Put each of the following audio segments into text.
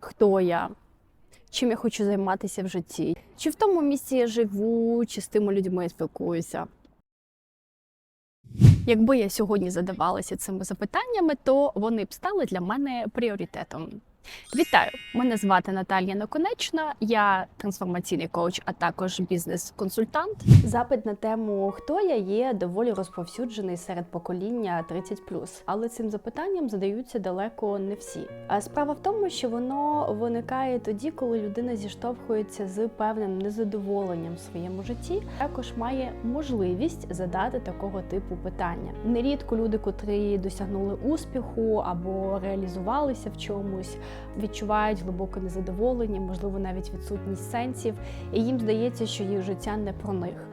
хто я, чим я хочу займатися в житті, чи в тому місці я живу, чи з тими людьми я спілкуюся. Якби я сьогодні задавалася цими запитаннями, то вони б стали для мене пріоритетом. Вітаю! Мене звати Наталія Наконечна, я трансформаційний коуч, а також бізнес-консультант. Запит на тему хто я є доволі розповсюджений серед покоління 30+. Але цим запитанням задаються далеко не всі. А справа в тому, що воно виникає тоді, коли людина зіштовхується з певним незадоволенням в своєму житті, також має можливість задати такого типу питання. Нерідко люди, котрі досягнули успіху або реалізувалися в чомусь, відчувають глибоке незадоволення, можливо, навіть відсутність сенсів, і їм здається, що їх життя не про них.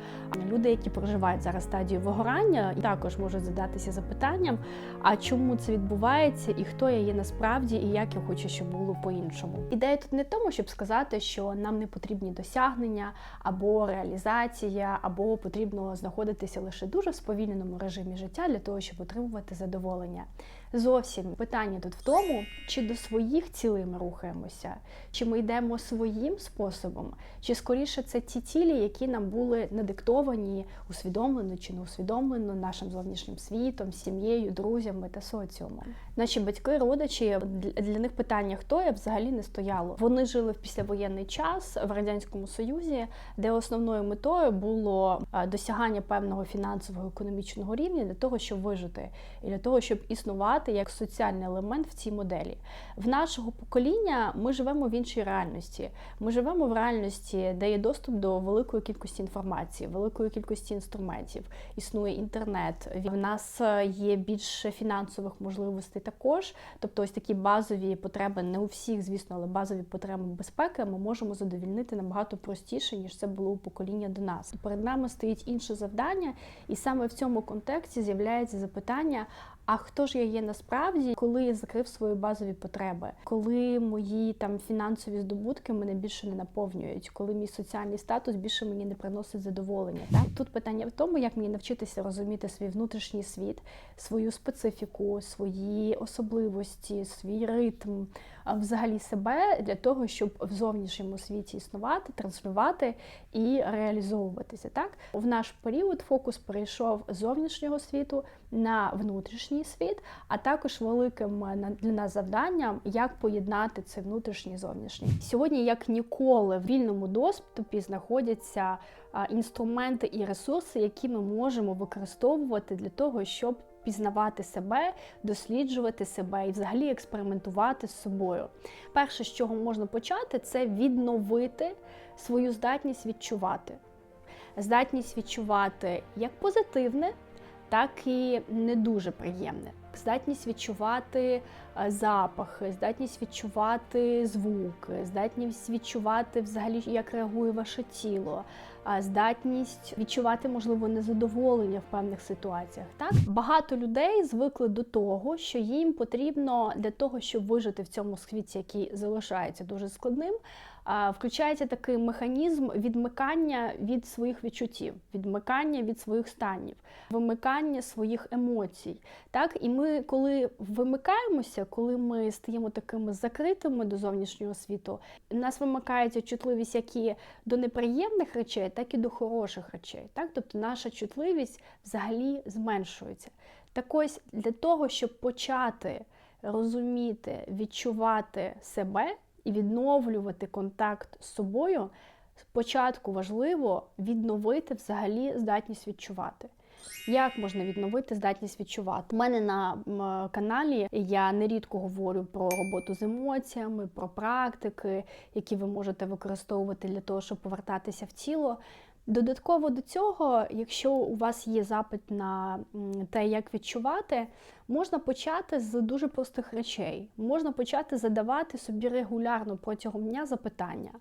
Люди, які проживають зараз стадію вигорання, також можуть задатися запитанням: а чому це відбувається, і хто я є насправді, і як я хочу, щоб було по-іншому. Ідея тут не тому, щоб сказати, що нам не потрібні досягнення або реалізація, або потрібно знаходитися лише дуже в сповільненому режимі життя для того, щоб отримувати задоволення. Зовсім питання тут в тому, чи до своїх цілей ми рухаємося, чи ми йдемо своїм способом, чи скоріше це ті цілі, які нам були надиктовані усвідомлено чи не усвідомлено нашим зовнішнім світом, сім'єю, друзями та соціумом. Наші батьки, родичі для- них питання, хто я взагалі не стояло. Вони жили в післявоєнний час в радянському союзі, де основною метою було е, досягання певного фінансового економічного рівня для того, щоб вижити, і для того, щоб існувати як соціальний елемент в цій моделі. В нашого покоління ми живемо в іншій реальності. Ми живемо в реальності, де є доступ до великої кількості інформації, великої кількості інструментів. Існує інтернет. В нас е, є більше фінансових можливостей також. Тобто, ось такі базові потреби, не у всіх, звісно, але базові потреби безпеки ми можемо задовільнити набагато простіше, ніж це було у покоління до нас. Перед нами стоїть інше завдання, і саме в цьому контексті з'являється запитання. А хто ж я є насправді, коли я закрив свої базові потреби, коли мої там фінансові здобутки мене більше не наповнюють, коли мій соціальний статус більше мені не приносить задоволення? Так? Тут питання в тому, як мені навчитися розуміти свій внутрішній світ, свою специфіку, свої особливості, свій ритм, взагалі себе для того, щоб в зовнішньому світі існувати, транслювати і реалізовуватися. Так в наш період фокус перейшов з зовнішнього світу на внутрішній світ, а також великим е, для нас завданням, як поєднати це внутрішнє і зовнішнє. Сьогодні, як ніколи, в вільному доступі знаходяться інструменти і ресурси, які ми можемо використовувати для того, щоб пізнавати себе, досліджувати себе і взагалі експериментувати з собою. Перше, з чого можна почати, це відновити свою здатність відчувати. Здатність відчувати як позитивне, так і не дуже приємне. Здатність відчувати е, запахи, здатність відчувати звуки, здатність відчувати взагалі, як реагує ваше тіло, здатність відчувати, можливо, незадоволення в певних ситуаціях. Так багато людей звикли до того, що їм потрібно для того, щоб вижити в цьому світі, який залишається дуже складним. Включається такий механізм відмикання від своїх відчуттів, відмикання від своїх станів, вимикання своїх емоцій. Так, і ми, коли вимикаємося, коли ми стаємо такими закритими до зовнішнього світу, нас вимикається чутливість як і до неприємних речей, так і до хороших речей. Так, тобто наша чутливість взагалі зменшується. Так ось для того, щоб почати розуміти, відчувати себе і відновлювати контакт з собою, спочатку важливо відновити взагалі здатність відчувати. Як можна відновити здатність відчувати? У мене на каналі я нерідко говорю про роботу з емоціями, про практики, які ви можете використовувати для того, щоб повертатися в тіло. Додатково до цього, якщо у вас є запит на те, як відчувати, можна почати з дуже простих речей. Можна почати задавати собі регулярно протягом дня запитання.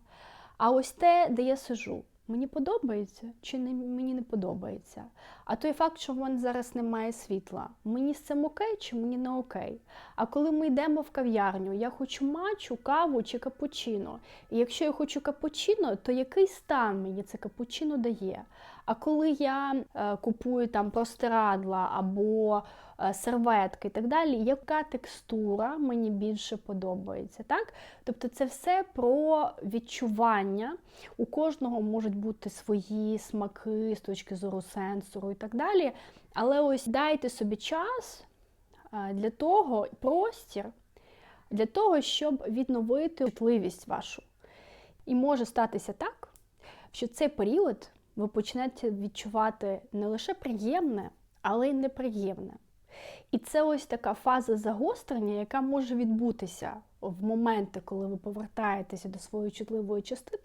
А ось те, де я сижу, мені подобається чи не, мені не подобається? А той факт, що в мене зараз немає світла, мені з цим окей чи мені не окей? А коли ми йдемо в кав'ярню, я хочу мачу, каву чи капучино. І якщо я хочу капучино, то який стан мені це капучино дає? А коли я е, купую там простирадла або е, серветки і так далі, яка текстура мені більше подобається, так? Тобто це все про відчування. У кожного можуть бути свої смаки з точки зору сенсору і так далі. Але ось дайте собі час е, для того, простір для того, щоб відновити чутливість вашу. І може статися так, що цей період ви почнете відчувати не лише приємне, але й неприємне. І це ось така фаза загострення, яка може відбутися в моменти, коли ви повертаєтеся до своєї чутливої частини.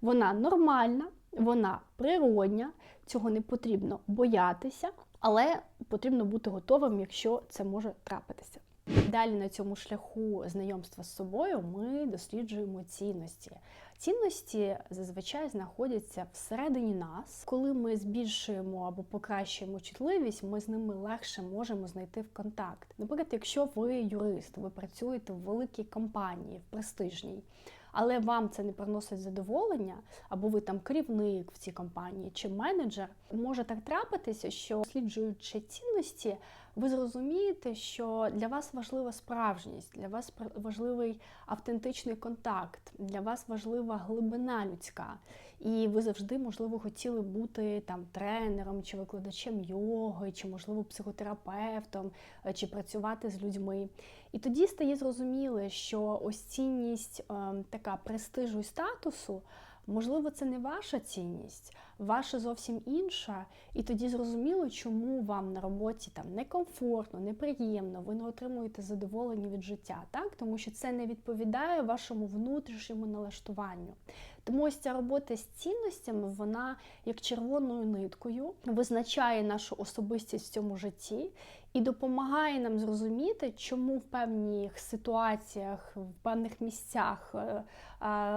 Вона нормальна, вона природня, цього не потрібно боятися, але потрібно бути готовим, якщо це може трапитися. Далі на цьому шляху знайомства з собою ми досліджуємо цінності. Цінності зазвичай знаходяться всередині нас. Коли ми збільшуємо або покращуємо чутливість, ми з ними легше можемо знайти в контакт. Наприклад, якщо ви юрист, ви працюєте в великій компанії, в престижній. Але вам це не приносить задоволення, або ви там керівник в цій компанії чи менеджер, може так трапитися, що досліджуючи цінності, ви зрозумієте, що для вас важлива справжність, для вас важливий автентичний контакт, для вас важлива глибина людська. І ви завжди, можливо, хотіли бути там тренером чи викладачем йоги, чи, можливо, психотерапевтом, е, чи працювати з людьми. І тоді стає зрозуміло, що ось цінність е, така престижу і статусу. Можливо, це не ваша цінність, ваша зовсім інша, і тоді зрозуміло, чому вам на роботі там некомфортно, неприємно, ви не отримуєте задоволення від життя, так? Тому що це не відповідає вашому внутрішньому налаштуванню. Тому ось ця робота з цінностями, вона як червоною ниткою визначає нашу особистість в цьому житті і допомагає нам зрозуміти, чому в певних ситуаціях, в певних місцях, е,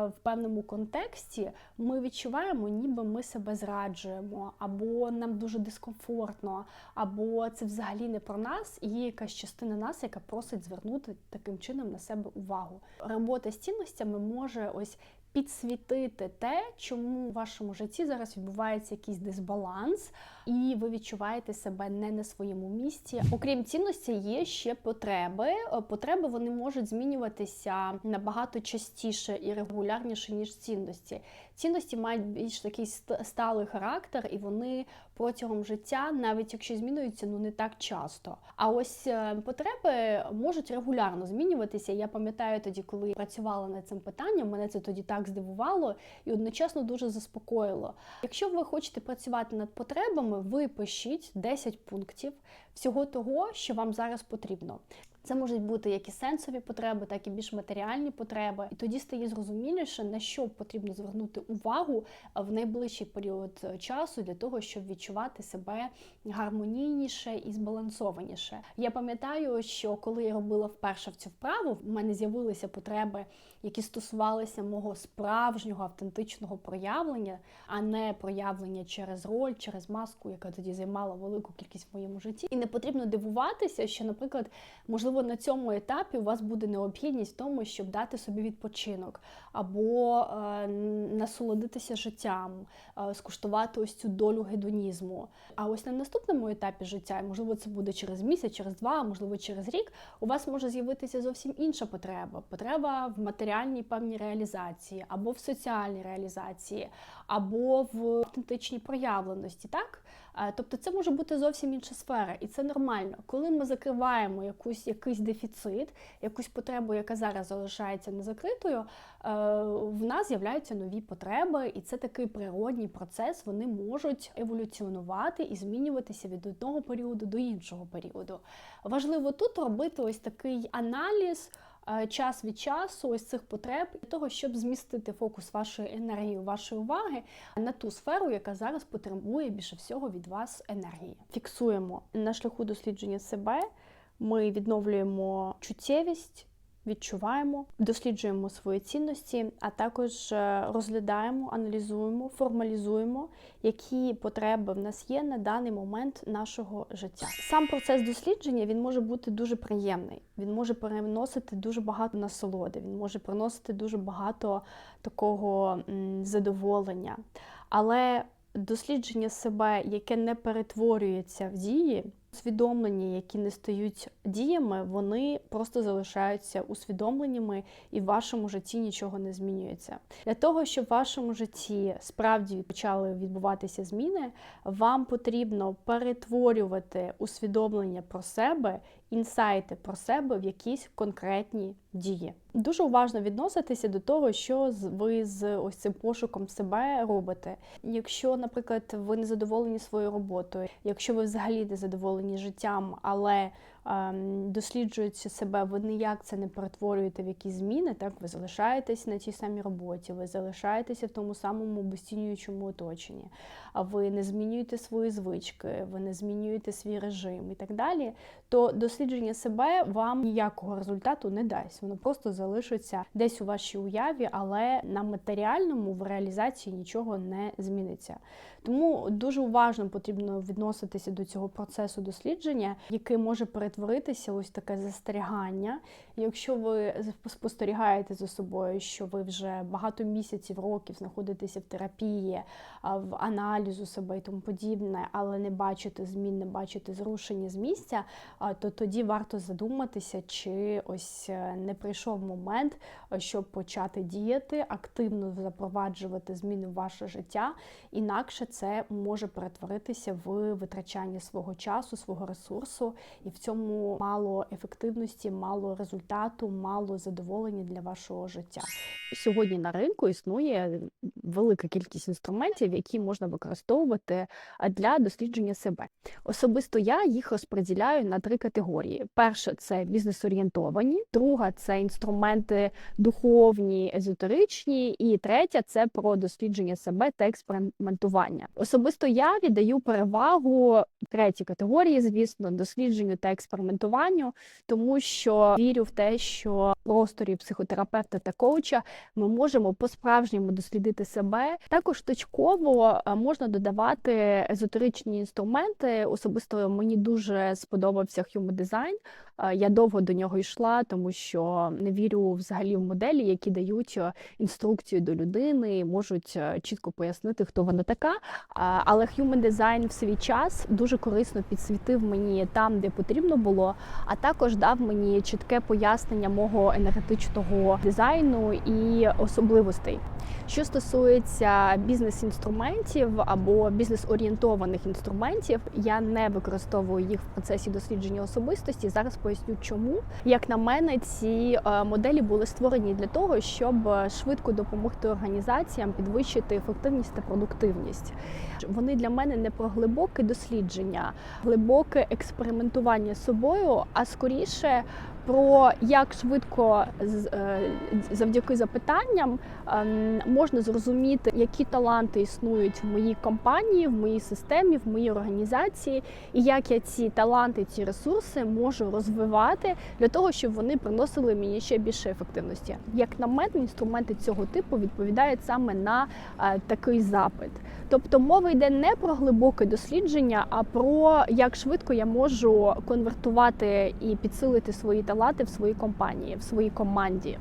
в певному контексті ми відчуваємо, ніби ми себе зраджуємо, або нам дуже дискомфортно, або це взагалі не про нас, і є якась частина нас, яка просить звернути таким чином на себе увагу. Робота з цінностями може ось підсвітити те, чому в вашому житті зараз відбувається якийсь дисбаланс, і ви відчуваєте себе не на своєму місці. Окрім цінності, є ще потреби. Е, потреби вони можуть змінюватися набагато частіше і регулярніше, ніж цінності. Цінності мають більш такий сталий характер, і вони протягом життя, навіть якщо змінюються, ну не так часто. А ось е, потреби можуть регулярно змінюватися. Я пам'ятаю тоді, коли працювала над цим питанням, мене це тоді так здивувало і одночасно дуже заспокоїло. Якщо ви хочете працювати над потребами, ви пишіть 10 пунктів всього того, що вам зараз потрібно. Це можуть бути як і сенсові потреби, так і більш матеріальні потреби. І тоді стає зрозуміліше, на що потрібно звернути увагу в найближчий період часу для того, щоб відчувати себе гармонійніше і збалансованіше. Я пам'ятаю, що коли я робила вперше в цю вправу, в мене з'явилися потреби, які стосувалися мого справжнього автентичного проявлення, а не проявлення через роль, через маску, яка тоді займала велику кількість в моєму житті. І не потрібно дивуватися, що, наприклад, можливо на цьому етапі у вас буде необхідність в тому, щоб дати собі відпочинок, або е, насолодитися життям, е, скуштувати ось цю долю гедонізму. А ось на наступному етапі життя, можливо, це буде через місяць, через два, можливо, через рік, у вас може з'явитися зовсім інша потреба. Потреба в матеріальній певній реалізації, або в соціальній реалізації, або в автентичній проявленості. так? Е, тобто це може бути зовсім інша сфера, і це нормально. Коли ми закриваємо якусь, якийсь дефіцит, якусь потребу, яка зараз залишається незакритою, е, в нас з'являються нові потреби, і це такий природній процес. Вони можуть еволюціонувати і змінюватися від одного періоду до іншого періоду. Важливо тут робити ось такий аналіз. Е, час від часу ось цих потреб для того, щоб змістити фокус вашої енергії, вашої уваги на ту сферу, яка зараз потребує більше всього від вас енергії. Фіксуємо на шляху дослідження себе. Ми відновлюємо чуттєвість відчуваємо, досліджуємо свої цінності, а також е, розглядаємо, аналізуємо, формалізуємо, які потреби в нас є на даний момент нашого життя. Сам процес дослідження він може бути дуже приємний. Він може переносити дуже багато насолоди, він може приносити дуже багато такого задоволення. Але дослідження себе, яке не перетворюється в дії, усвідомлення, які не стають діями, вони просто залишаються усвідомленнями, і в вашому житті нічого не змінюється. Для того, щоб в вашому житті справді почали відбуватися зміни, вам потрібно перетворювати усвідомлення про себе, інсайти про себе в якісь конкретні дії. Дуже уважно відноситися до того, що ви з ось цим пошуком себе робите. Якщо, наприклад, ви не задоволені своєю роботою, якщо ви взагалі не задоволені життям, але ем, досліджуєте себе, ви ніяк це не перетворюєте в якісь зміни, так ви залишаєтесь на тій самій роботі, ви залишаєтеся в тому самому обесцінюючому оточенні, а ви не змінюєте свої звички, ви не змінюєте свій режим і так далі, то дослідження себе вам ніякого результату не дасть. Воно просто залишиться десь у вашій уяві, але на матеріальному в реалізації нічого не зміниться. Тому дуже уважно потрібно відноситися до цього процесу дослідження, який може перетворитися ось таке застерігання. Якщо ви спостерігаєте за собою, що ви вже багато місяців, років знаходитеся в терапії, в аналізу себе і тому подібне, але не бачите змін, не бачите зрушення з місця, то тоді варто задуматися, чи ось е, не прийшов момент, е, щоб почати діяти, активно запроваджувати зміни в ваше життя. Інакше це може перетворитися в витрачання свого часу, свого ресурсу, і в цьому мало ефективності, мало результату, мало задоволення для вашого життя. Сьогодні на ринку існує велика кількість інструментів, які можна використовувати для дослідження себе. Особисто я їх розподіляю на три категорії: перша це бізнес-орієнтовані, друга це інструменти духовні, езотеричні, і третя це про дослідження себе та експериментування. Особисто я віддаю перевагу третій категорії, звісно, дослідженню та експериментуванню, тому що вірю в те, що в просторі психотерапевта та коуча ми можемо по-справжньому дослідити себе. Також точково е, можна додавати езотеричні інструменти. Особисто мені дуже сподобався Human Design. Е, Я довго до нього йшла, тому що не вірю взагалі в моделі, які дають е, інструкцію до людини, можуть чітко пояснити, хто вона така. Але Human Design в свій час дуже корисно підсвітив мені там, де потрібно було, а також дав мені чітке пояснення мого енергетичного дизайну і особливостей. Що стосується бізнес-інструментів або бізнес-орієнтованих інструментів, я не використовую їх в процесі дослідження особистості. Зараз поясню, чому. Як на мене, ці е, моделі були створені для того, щоб швидко допомогти організаціям підвищити ефективність та продуктивність. Вони для мене не про глибоке дослідження, глибоке експериментування з собою, а скоріше про як швидко е, завдяки запитанням ем, можна зрозуміти, які таланти існують в моїй компанії, в моїй системі, в моїй організації, і як я ці таланти, ці ресурси можу розвивати для того, щоб вони приносили мені ще більше ефективності. Як на мене, інструменти цього типу відповідають саме на е, такий запит. Тобто мова йде не про глибоке дослідження, а про як швидко я можу конвертувати і підсилити свої таланти в своїй компанії, в своїй команді.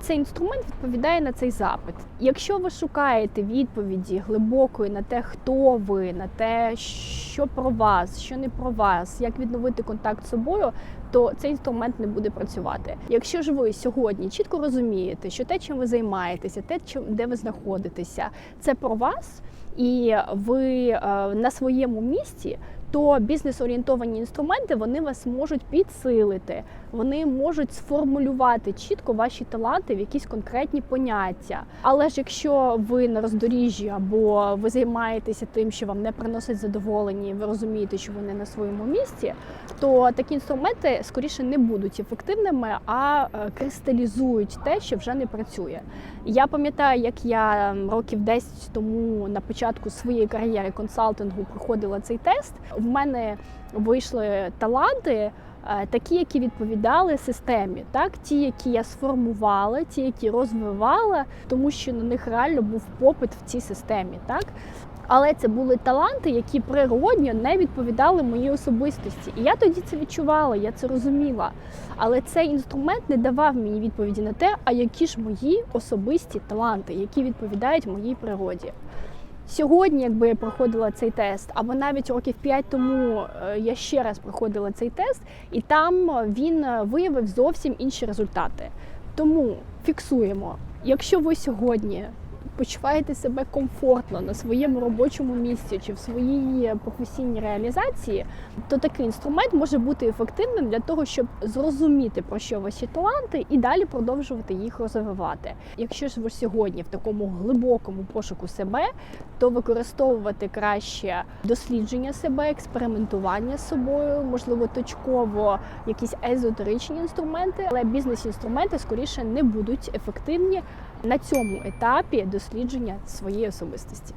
Цей інструмент відповідає на цей запит. Якщо ви шукаєте відповіді глибокої на те, хто ви, на те, що про вас, що не про вас, як відновити контакт з собою, то цей інструмент не буде працювати. Якщо ж ви сьогодні чітко розумієте, що те, чим ви займаєтеся, те, де ви знаходитеся, це про вас, і ви е, на своєму місці, то бізнес-орієнтовані інструменти вони вас можуть підсилити, вони можуть сформулювати чітко ваші таланти в якісь конкретні поняття. Але ж якщо ви на роздоріжжі або ви займаєтеся тим, що вам не приносить задоволення, і ви розумієте, що ви не на своєму місці, то такі інструменти скоріше не будуть ефективними, а е, кристалізують те, що вже не працює. Я пам'ятаю, як я років 10 тому на початку своєї кар'єри консалтингу проходила цей тест. В мене вийшли таланти. Е, Такі, які відповідали системі, так ті, які я сформувала, ті, які розвивала, тому що на них реально був попит в цій системі, так але це були таланти, які природньо не відповідали моїй особистості. І я тоді це відчувала, я це розуміла. Але цей інструмент не давав мені відповіді на те, а які ж мої особисті таланти, які відповідають моїй природі. Сьогодні, якби я проходила цей тест, або навіть років 5 тому е, я ще раз проходила цей тест, і там він виявив зовсім інші результати. Тому фіксуємо, якщо ви сьогодні почуваєте себе комфортно на своєму робочому місці чи в своїй професійній реалізації, то такий інструмент може бути ефективним для того, щоб зрозуміти про що ваші таланти і далі продовжувати їх розвивати. Якщо ж ви сьогодні в такому глибокому пошуку себе, то використовувати краще дослідження себе, експериментування з собою, можливо, точково якісь езотеричні інструменти, але бізнес-інструменти скоріше не будуть ефективні на цьому етапі дослідження своєї особистості.